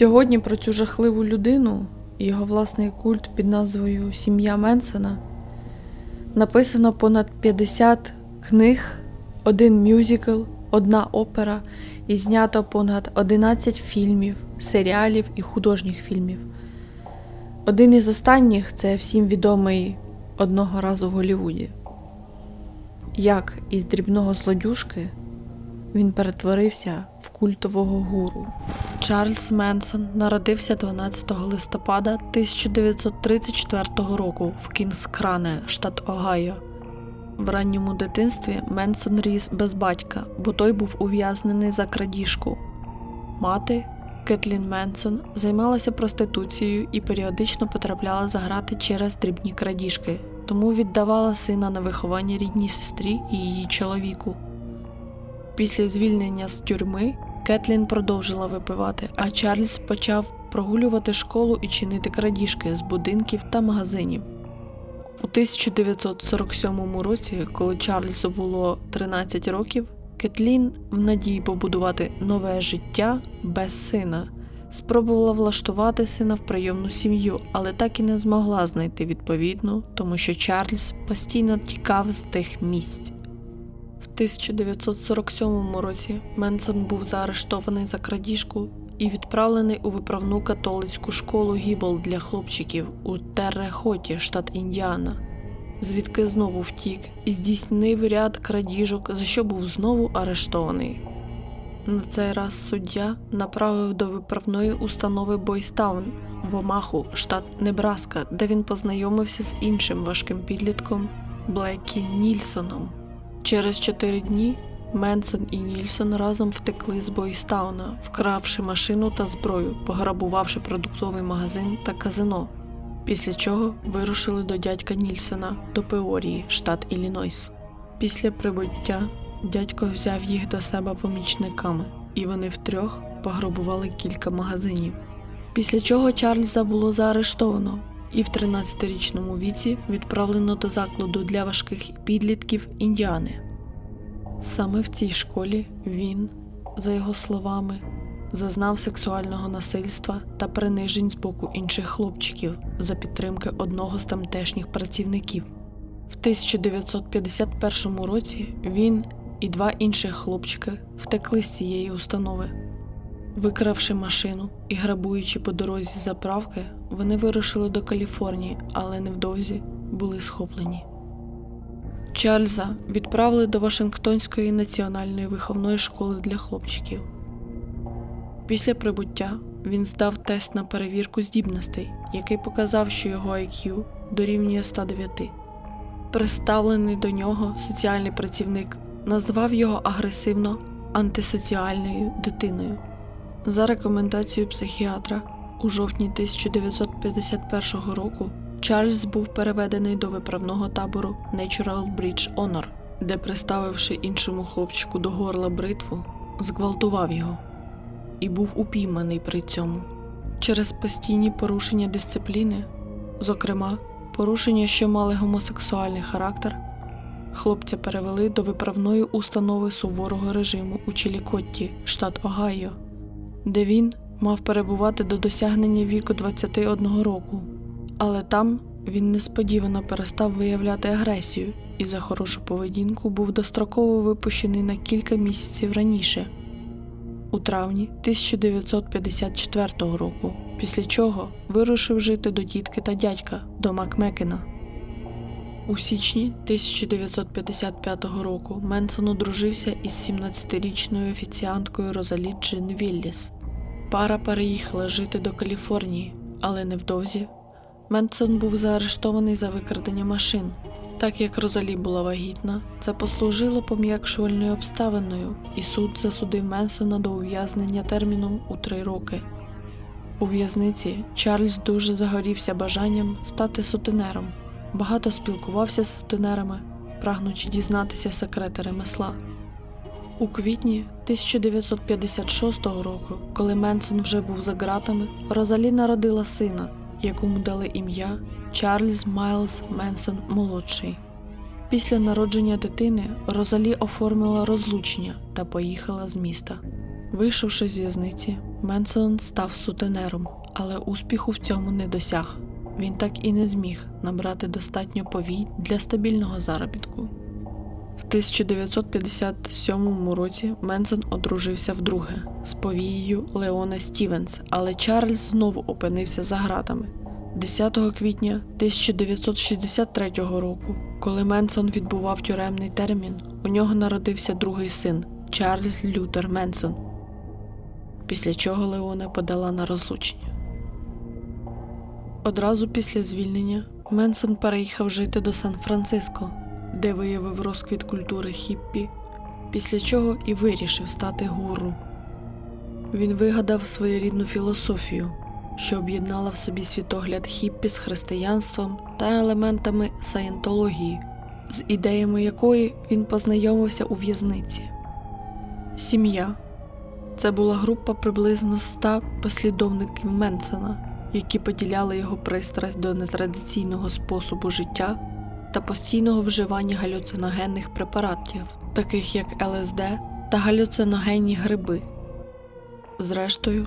Сьогодні про цю жахливу людину і його власний культ під назвою Сім'я Менсона написано понад 50 книг, один мюзикл, одна опера і знято понад 11 фільмів, серіалів і художніх фільмів. Один із останніх це всім відомий одного разу в Голлівуді. Як із дрібного злодюжки він перетворився в культового гуру. Чарльз Менсон народився 12 листопада 1934 року в Кінгскране, штат Огайо. В ранньому дитинстві Менсон ріс без батька, бо той був ув'язнений за крадіжку. Мати Кетлін Менсон займалася проституцією і періодично потрапляла за грати через дрібні крадіжки, тому віддавала сина на виховання рідній сестрі і її чоловіку. Після звільнення з тюрми Кетлін продовжила випивати, а Чарльз почав прогулювати школу і чинити крадіжки з будинків та магазинів. У 1947 році, коли Чарльзу було 13 років, Кетлін, в надії побудувати нове життя без сина, спробувала влаштувати сина в прийомну сім'ю, але так і не змогла знайти відповідну, тому що Чарльз постійно тікав з тих місць. В 1947 році Менсон був заарештований за крадіжку і відправлений у виправну католицьку школу Гібл для хлопчиків у Террехоті, штат Індіана, звідки знову втік і здійснив ряд крадіжок, за що був знову арештований. На цей раз суддя направив до виправної установи Бойстаун в Омаху, штат Небраска, де він познайомився з іншим важким підлітком Блекі Нільсоном. Через чотири дні Менсон і Нільсон разом втекли з Бойстауна, вкравши машину та зброю, пограбувавши продуктовий магазин та казино. Після чого вирушили до дядька Нільсона до Пеорії, штат Іллінойс. Після прибуття дядько взяв їх до себе помічниками, і вони втрьох пограбували кілька магазинів. Після чого Чарльза було заарештовано і в 13-річному віці відправлено до закладу для важких підлітків Індіани. Саме в цій школі він, за його словами, зазнав сексуального насильства та принижень з боку інших хлопчиків за підтримки одного з тамтешніх працівників. В 1951 році він і два інших хлопчики втекли з цієї установи. Викравши машину і грабуючи по дорозі заправки, вони вирушили до Каліфорнії, але невдовзі були схоплені. Чарльза відправили до Вашингтонської національної виховної школи для хлопчиків. Після прибуття він здав тест на перевірку здібностей, який показав, що його IQ дорівнює 109. Представлений до нього соціальний працівник назвав його агресивно антисоціальною дитиною. За рекомендацією психіатра, у жовтні 1951 року Чарльз був переведений до виправного табору Natural Bridge Honor, де, приставивши іншому хлопчику до горла бритву, зґвалтував його і був упійманий при цьому. Через постійні порушення дисципліни, зокрема, порушення, що мали гомосексуальний характер, хлопця перевели до виправної установи суворого режиму у Чілікотті, штат Огайо, де він мав перебувати до досягнення віку 21 року. Але там він несподівано перестав виявляти агресію і за хорошу поведінку був достроково випущений на кілька місяців раніше, у травні 1954 року, після чого вирушив жити до тітки та дядька до Макмекена. У січні 1955 року Менсон одружився із 17-річною офіціанткою Розалі Джин Вілліс. Пара переїхала жити до Каліфорнії, але невдовзі Менсон був заарештований за викрадення машин. Так як Розалі була вагітна, це послужило пом'якшувальною обставиною, і суд засудив Менсона до ув'язнення терміном у три роки. У в'язниці Чарльз дуже загорівся бажанням стати сутенером, багато спілкувався з сутенерами, прагнучи дізнатися секрети ремесла. У квітні 1956 року, коли Менсон вже був за ґратами, Розалі народила сина, якому дали ім'я Чарльз Майлз Менсон молодший. Після народження дитини Розалі оформила розлучення та поїхала з міста. Вийшовши з в'язниці, Менсон став сутенером, але успіху в цьому не досяг. Він так і не зміг набрати достатньо повій для стабільного заробітку. В 1957 році Менсон одружився вдруге з повією Леона Стівенс, але Чарльз знову опинився за гратами. 10 квітня 1963 року, коли Менсон відбував тюремний термін, у нього народився другий син Чарльз Лютер Менсон, після чого Леона подала на розлучення. Одразу після звільнення Менсон переїхав жити до Сан-Франциско, де виявив розквіт культури хіппі, після чого і вирішив стати гуру. Він вигадав своєрідну філософію, що об'єднала в собі світогляд хіппі з християнством та елементами саєнтології, з ідеями якої він познайомився у в'язниці. Сім'я це була група приблизно ста послідовників Менсона, які поділяли його пристрасть до нетрадиційного способу життя та постійного вживання галюциногенних препаратів, таких як ЛСД та галюциногенні гриби. Зрештою,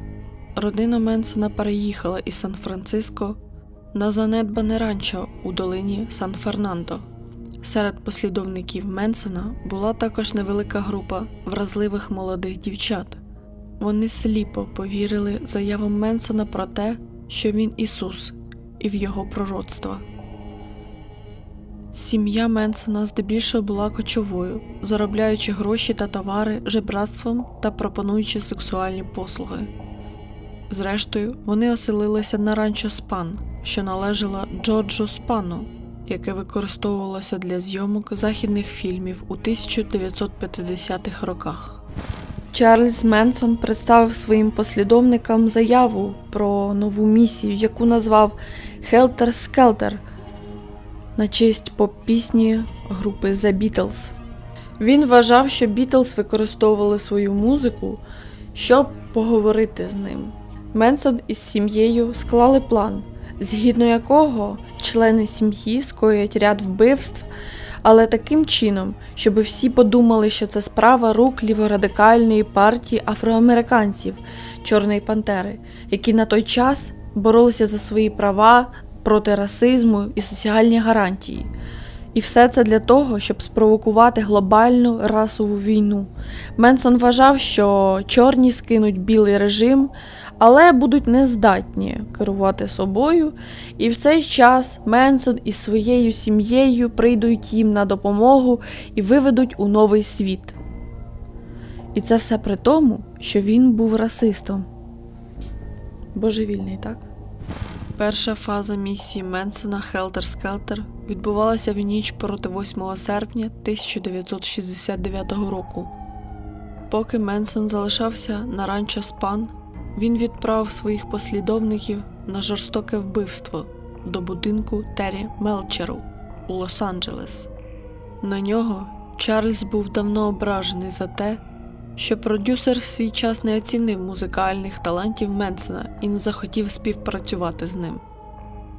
родина Менсона переїхала із Сан-Франциско на занедбане ранчо у долині Сан-Фернандо. Серед послідовників Менсона була також невелика група вразливих молодих дівчат. Вони сліпо повірили заявам Менсона про те, що він Ісус, і в його пророцтва. Сім'я Менсона здебільшого була кочовою, заробляючи гроші та товари жебратством та пропонуючи сексуальні послуги. Зрештою, вони оселилися на ранчо Спан, що належало Джорджу Спану, яке використовувалося для зйомок західних фільмів у 1950-х роках. Чарльз Менсон представив своїм послідовникам заяву про нову місію, яку назвав Хелтер Скелтер на честь поп-пісні групи The Beatles. Він вважав, що Бітлз використовували свою музику, щоб поговорити з ним. Менсон із сім'єю склали план, згідно якого члени сім'ї скоять ряд вбивств, але таким чином, щоб всі подумали, що це справа рук ліворадикальної партії афроамериканців Чорної Пантери, які на той час боролися за свої права проти расизму і соціальні гарантії. І все це для того, щоб спровокувати глобальну расову війну. Менсон вважав, що чорні скинуть білий режим, але будуть нездатні керувати собою, і в цей час Менсон із своєю сім'єю прийдуть їм на допомогу і виведуть у новий світ. І це все при тому, що він був расистом. Божевільний, так? Перша фаза місії Менсона Хелтер Скелтер відбувалася в ніч проти 8 серпня 1969 року. Поки Менсон залишався на ранчо Спан, він відправив своїх послідовників на жорстоке вбивство до будинку Террі Мелчеру у Лос-Анджелес. На нього Чарльз був давно ображений за те, що продюсер в свій час не оцінив музикальних талантів Менсона і не захотів співпрацювати з ним.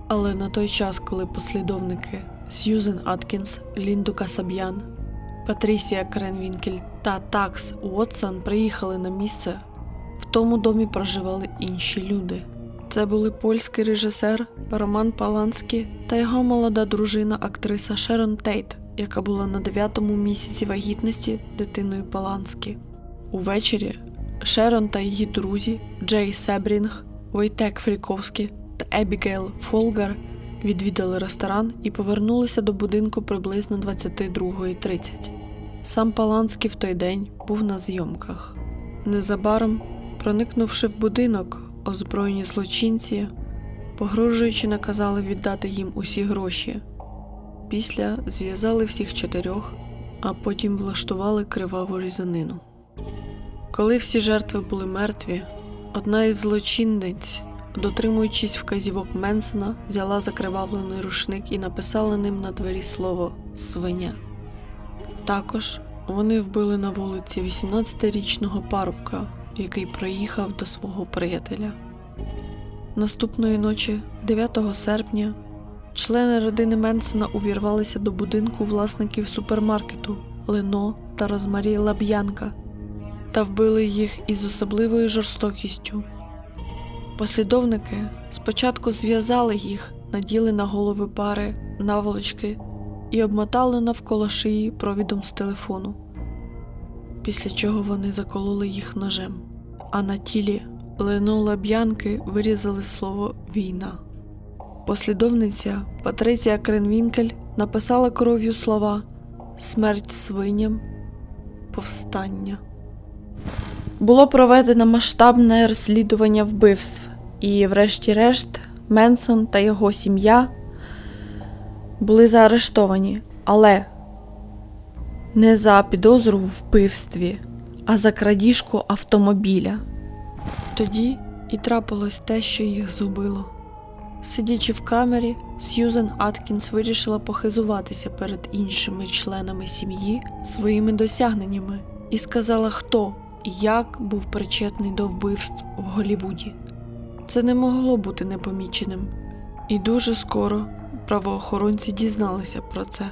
Але на той час, коли послідовники Сьюзен Аткінс, Лінду Касаб'ян, Патрісія Кренвінкель та Такс Уотсон приїхали на місце, в тому домі проживали інші люди. Це були польський режисер Роман Паланський та його молода дружина актриса Шерон Тейт, яка була на дев'ятому місяці вагітності дитиною Паланські. Увечері Шерон та її друзі Джей Себрінг, Войтек Фріковський та Ебігейл Фолгар відвідали ресторан і повернулися до будинку приблизно 22.30. Сам Паланський в той день був на зйомках. Незабаром, проникнувши в будинок, озброєні злочинці, погрожуючи, наказали віддати їм усі гроші. Після зв'язали всіх чотирьох, а потім влаштували криваву різанину. Коли всі жертви були мертві, одна із злочинниць, дотримуючись вказівок Менсона, взяла закривавлений рушник і написала ним на двері слово свиня. Також вони вбили на вулиці 18-річного парубка, який приїхав до свого приятеля. Наступної ночі, 9 серпня, члени родини Менсона увірвалися до будинку власників супермаркету Лено та Розмарі Лаб'янка та вбили їх із особливою жорстокістю. Послідовники спочатку зв'язали їх, наділи на голови пари наволочки і обмотали навколо шиї провідом з телефону, після чого вони закололи їх ножем, а на тілі Лену Лаб'янки вирізали слово війна. Послідовниця Патриція Кренвінкель написала кров'ю слова Смерть свиням, повстання. Було проведено масштабне розслідування вбивств, і, врешті-решт, Менсон та його сім'я були заарештовані, але не за підозру в вбивстві, а за крадіжку автомобіля. Тоді і трапилось те, що їх зубило. Сидячи в камері, Сьюзен Аткінс вирішила похизуватися перед іншими членами сім'ї своїми досягненнями і сказала, хто і як був причетний до вбивств в Голлівуді. Це не могло бути непоміченим, і дуже скоро правоохоронці дізналися про це.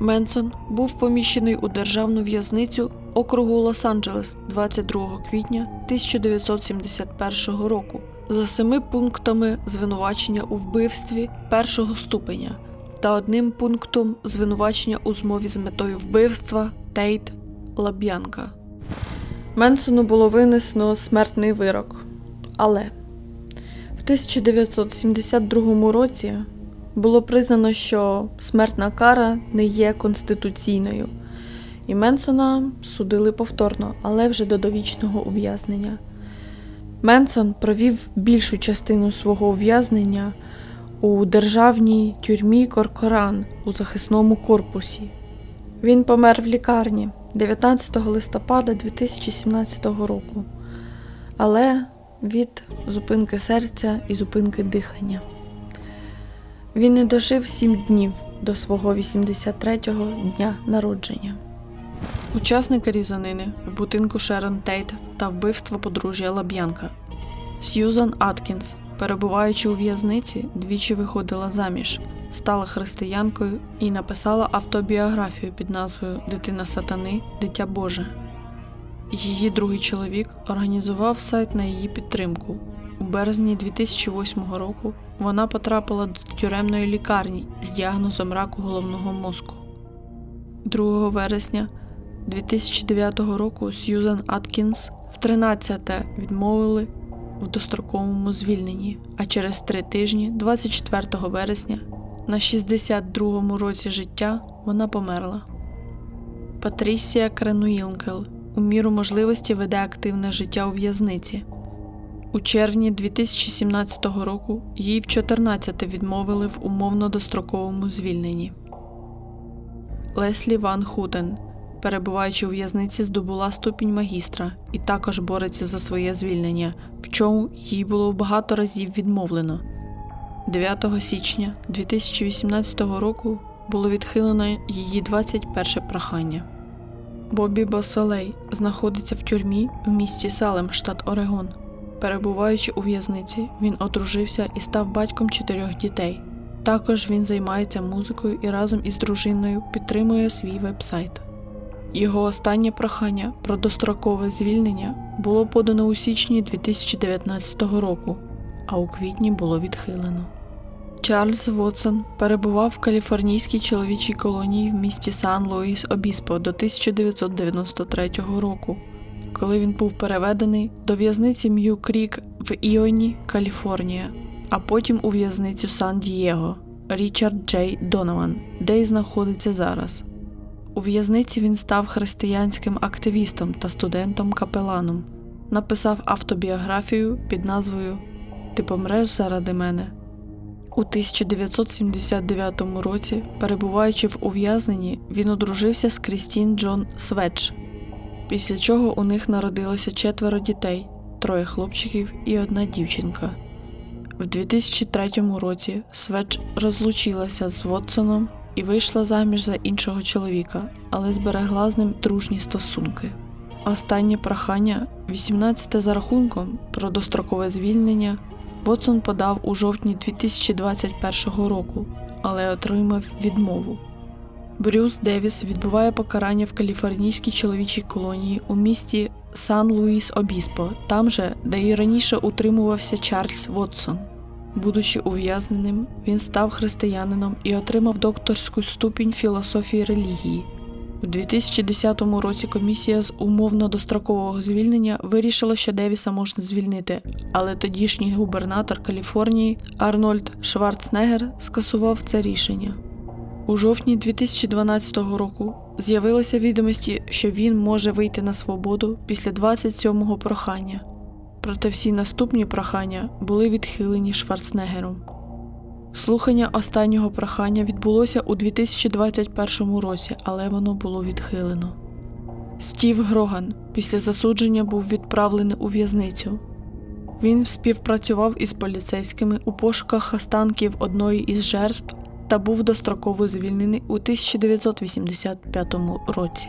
Менсон був поміщений у державну в'язницю округу Лос-Анджелес 22 квітня 1971 року за семи пунктами звинувачення у вбивстві першого ступеня та одним пунктом звинувачення у змові з метою вбивства Тейт Лаб'янка. Менсону було винесено смертний вирок, але в 1972 році було признано, що смертна кара не є конституційною, і Менсона судили повторно, але вже до довічного ув'язнення. Менсон провів більшу частину свого ув'язнення у державній тюрмі Коркоран у захисному корпусі. Він помер в лікарні 19 листопада 2017 року, але від зупинки серця і зупинки дихання. Він не дожив сім днів до свого 83-го дня народження. Учасники різанини в будинку Шерон Тейт та вбивство подружжя Лаб'янка. Сьюзан Аткінс, перебуваючи у в'язниці, двічі виходила заміж, стала християнкою і написала автобіографію під назвою Дитина сатани, Дитя Боже. Її другий чоловік організував сайт на її підтримку. Березні 2008 року вона потрапила до тюремної лікарні з діагнозом раку головного мозку. 2 вересня 2009 року Сьюзан Аткінс в 13-те відмовили в достроковому звільненні, а через три тижні, 24 вересня, на 62-му році життя вона померла. Патрісія Кренуїлкел у міру можливості веде активне життя у в'язниці. У червні 2017 року їй в 14-те відмовили в умовно достроковому звільненні. Леслі Ван Хутен, перебуваючи у в'язниці, здобула ступінь магістра і також бореться за своє звільнення, в чому їй було багато разів відмовлено. 9 січня 2018 року було відхилено її 21 прохання. Бобі Босолей знаходиться в тюрмі в місті Салем, штат Орегон. Перебуваючи у в'язниці, він одружився і став батьком чотирьох дітей. Також він займається музикою і разом із дружиною підтримує свій веб-сайт. Його останнє прохання про дострокове звільнення було подано у січні 2019 року, а у квітні було відхилено. Чарльз Вотсон перебував в каліфорнійській чоловічій колонії в місті Сан-Луїс Обіспо до 1993 року, коли він був переведений до в'язниці М'ю Крік в Іоні, Каліфорнія, а потім у в'язницю Сан-Дієго Річард Джей Донован, де й знаходиться зараз. У в'язниці він став християнським активістом та студентом-капеланом, написав автобіографію під назвою Ти помреш заради мене. У 1979 році, перебуваючи в ув'язненні, він одружився з Крістін Джон Сведж, після чого у них народилося четверо дітей, троє хлопчиків і одна дівчинка. В 2003 році Сведж розлучилася з Вотсоном і вийшла заміж за іншого чоловіка, але зберегла з ним дружні стосунки. Останнє прохання, 18 за рахунком про дострокове звільнення, Вотсон подав у жовтні 2021 року, але отримав відмову. Брюс Девіс відбуває покарання в каліфорнійській чоловічій колонії у місті Сан Луїс Обіспо, там же, де і раніше утримувався Чарльз Вотсон. Будучи ув'язненим, він став християнином і отримав докторську ступінь філософії релігії. У 2010 році комісія з умовно дострокового звільнення вирішила, що Девіса можна звільнити, але тодішній губернатор Каліфорнії Арнольд Шварценеггер скасував це рішення. У жовтні 2012 року з'явилися відомості, що він може вийти на свободу після 27-го прохання. Проте всі наступні прохання були відхилені Шварценеггером. Слухання останнього прохання відбулося у 2021 році, але воно було відхилено. Стів Гроган після засудження був відправлений у в'язницю. Він співпрацював із поліцейськими у пошуках останків одної із жертв та був достроково звільнений у 1985 році.